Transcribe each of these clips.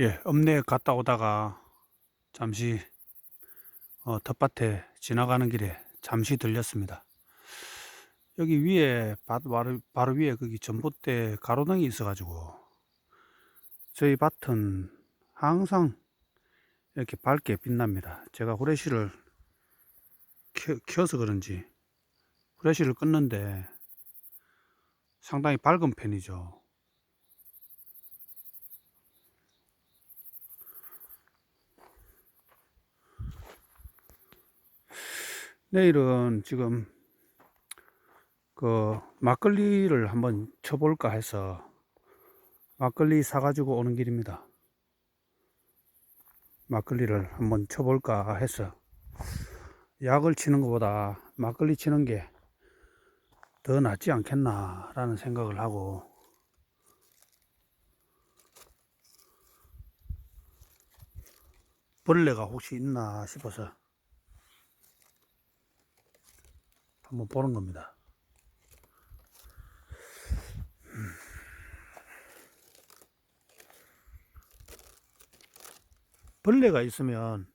예, 읍내 갔다 오다가 잠시 어, 텃밭에 지나가는 길에 잠시 들렸습니다. 여기 위에 바, 바로, 바로 위에 거기 전봇대 가로등이 있어가지고 저희 밭은 항상 이렇게 밝게 빛납니다. 제가 후레쉬를 켜, 켜서 그런지 후레쉬를 껐는데 상당히 밝은 편이죠. 내일은 지금 그 막걸리를 한번 쳐볼까 해서 막걸리 사가지고 오는 길입니다. 막걸리를 한번 쳐볼까 해서 약을 치는 것보다 막걸리 치는 게 더 낫지 않겠나 라는 생각을 하고 벌레가 혹시 있나 싶어서 한번 보는 겁니다. 벌레가 있으면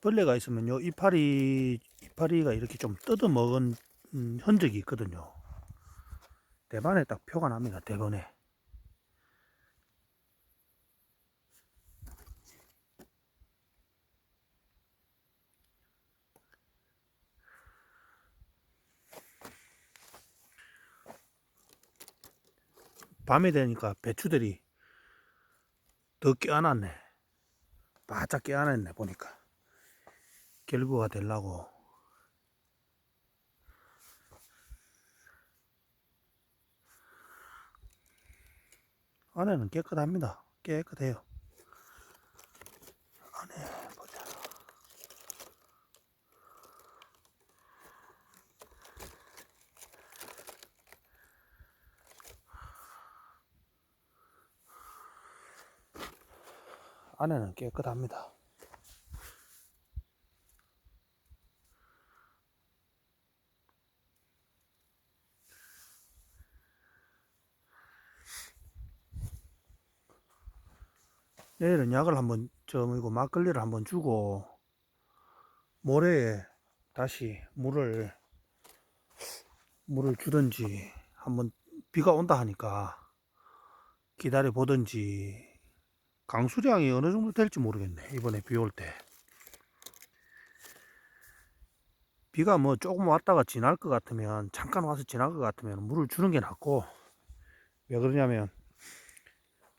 벌레가 있으면 요 이파리 이파리가 이렇게 좀 뜯어 먹은 음, 흔적이 있거든요. 대반에 딱 표가 납니다. 대반에. 밤이 되니까 배추들이 더 껴안았네. 바짝 껴안았네 보니까. 결부가 되려고. 안에는 깨끗합니다. 깨끗해요. 안에는 깨끗합니다. 내일은 약을 한번 저 뭐고 막걸리를 한번 주고 모레에 다시 물을 물을 주든지 한번 비가 온다 하니까 기다려 보든지 강수량이 어느 정도 될지 모르겠네 이번에 비 올 때 비가 뭐 조금 왔다가 지날 것 같으면 잠깐 와서 지날 것 같으면 물을 주는 게 낫고 왜 그러냐면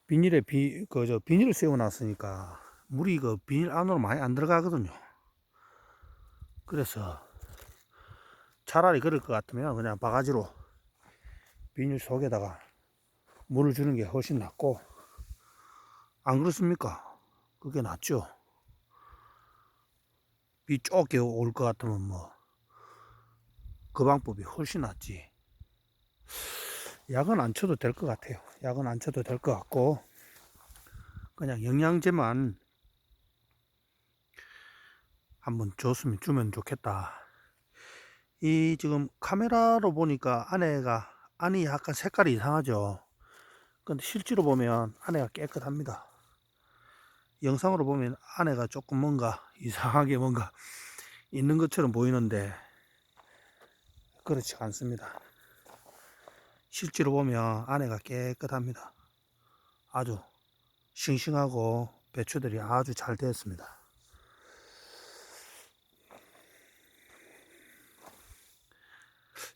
비닐에 비, 그, 저, 비닐을 세워놨으니까 물이 그 비닐 안으로 많이 안 들어가거든요. 그래서 차라리 그럴 것 같으면 그냥 바가지로 비닐 속에다가 물을 주는 게 훨씬 낫고, 안 그렇습니까? 그게 낫죠. 비 좁게 올 것 같으면 뭐, 그 방법이 훨씬 낫지. 약은 안 쳐도 될 것 같아요. 약은 안 쳐도 될 것 같고 그냥 영양제만 한번 줬으면 주면 좋겠다. 이 지금 카메라로 보니까 안에가 안이 약간 색깔이 이상하죠. 근데 실제로 보면 안에가 깨끗합니다. 영상으로 보면 안에가 조금 뭔가 이상하게 뭔가 있는 것처럼 보이는데 그렇지 않습니다. 실제로 보면 안에가 깨끗합니다. 아주 싱싱하고 배추들이 아주 잘 되었습니다.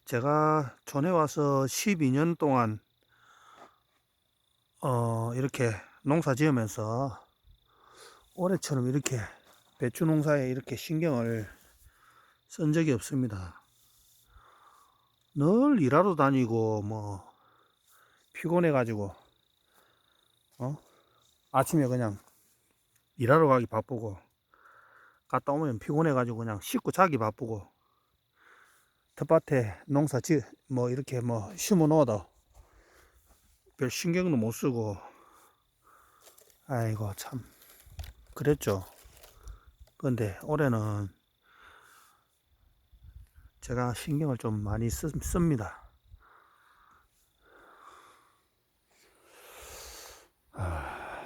제가 전에 와서 12년 동안 어 이렇게 농사 지으면서 올해처럼 이렇게 배추 농사에 이렇게 신경을 쓴 적이 없습니다. 늘 일하러 다니고 뭐 피곤해 가지고 어 아침에 그냥 일하러 가기 바쁘고 갔다 오면 피곤해 가지고 그냥 씻고 자기 바쁘고 텃밭에 농사 지뭐 이렇게 뭐 심어 놓아도 별 신경도 못 쓰고 아이고 참 그랬죠. 근데 올해는 제가 신경을 좀 많이 쓰, 씁니다. 아...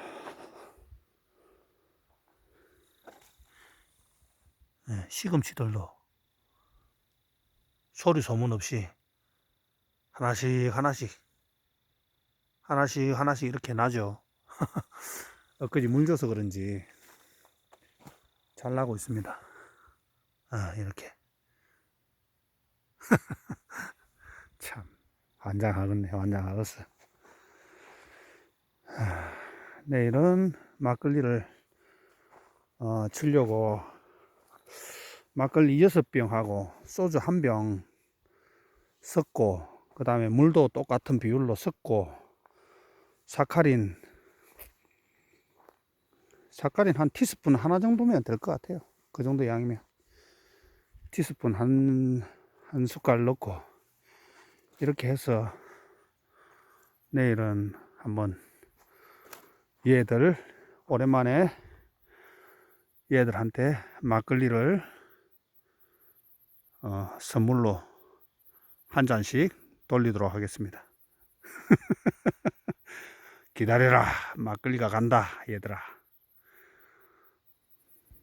네, 시금치들로 소리 소문 없이 하나씩 하나씩 하나씩 하나씩 이렇게 나죠. 엊그제 물 줘서 그런지 잘 나고 있습니다. 아, 이렇게. 참, 환장하겠네, 환장하겠어. 하, 내일은 막걸리를, 어, 치려고 막걸리 6병하고 소주 1병 섞고, 그 다음에 물도 똑같은 비율로 섞고, 사카린, 사카린 한 티스푼 하나 정도면 될 것 같아요. 그 정도 양이면. 티스푼 한, 한 숟갈 넣고, 이렇게 해서 내일은 한번 얘들, 오랜만에 얘들한테 막걸리를 어, 선물로 한 잔씩 돌리도록 하겠습니다. 기다려라. 막걸리가 간다, 얘들아.